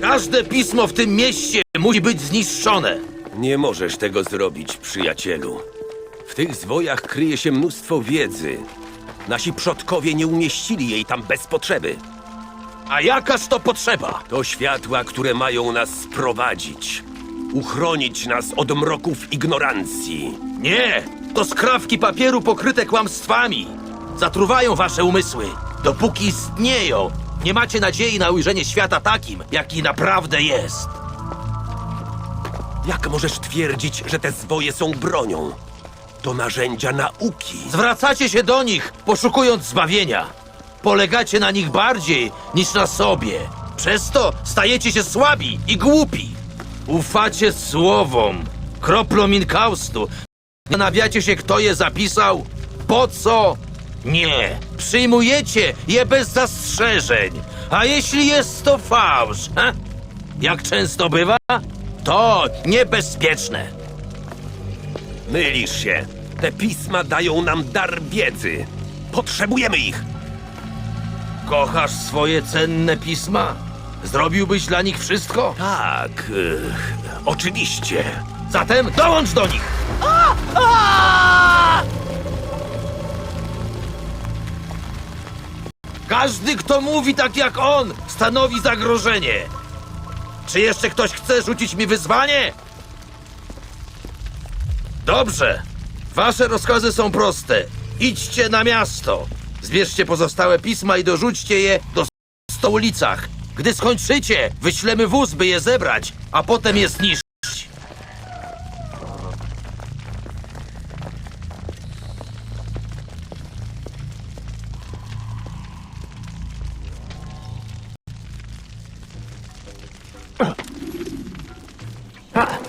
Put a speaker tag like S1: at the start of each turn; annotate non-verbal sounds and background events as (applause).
S1: Każde pismo w tym mieście musi być zniszczone.
S2: Nie możesz tego zrobić, przyjacielu. W tych zwojach kryje się mnóstwo wiedzy. Nasi przodkowie nie umieścili jej tam bez potrzeby.
S1: A jakaż to potrzeba?
S2: To światła, które mają nas sprowadzić. Uchronić nas od mroków ignorancji.
S1: Nie, to skrawki papieru pokryte kłamstwami. Zatruwają wasze umysły. Dopóki istnieją, nie macie nadziei na ujrzenie świata takim, jaki naprawdę jest.
S2: Jak możesz twierdzić, że te zwoje są bronią? To narzędzia nauki.
S1: Zwracacie się do nich, poszukując zbawienia. Polegacie na nich bardziej niż na sobie. Przez to stajecie się słabi i głupi. Ufacie słowom, kroplom inkaustu. Zastanawiacie się, kto je zapisał? Po co? Nie. Przyjmujecie je bez zastrzeżeń. A jeśli jest to fałsz, ha? jak często bywa? To niebezpieczne.
S2: Mylisz się. Te pisma dają nam dar wiedzy. Potrzebujemy ich.
S1: Kochasz swoje cenne pisma? Zrobiłbyś dla nich wszystko?
S2: Tak, e, oczywiście.
S1: Zatem dołącz do nich! Każdy, kto mówi tak jak on, stanowi zagrożenie. Czy jeszcze ktoś chce rzucić mi wyzwanie? Dobrze. Wasze rozkazy są proste. Idźcie na miasto. Zbierzcie pozostałe pisma i dorzućcie je do sto ulicach. Gdy skończycie, wyślemy wóz, by je zebrać, a potem je zniszczyć. 啊 (laughs) 哈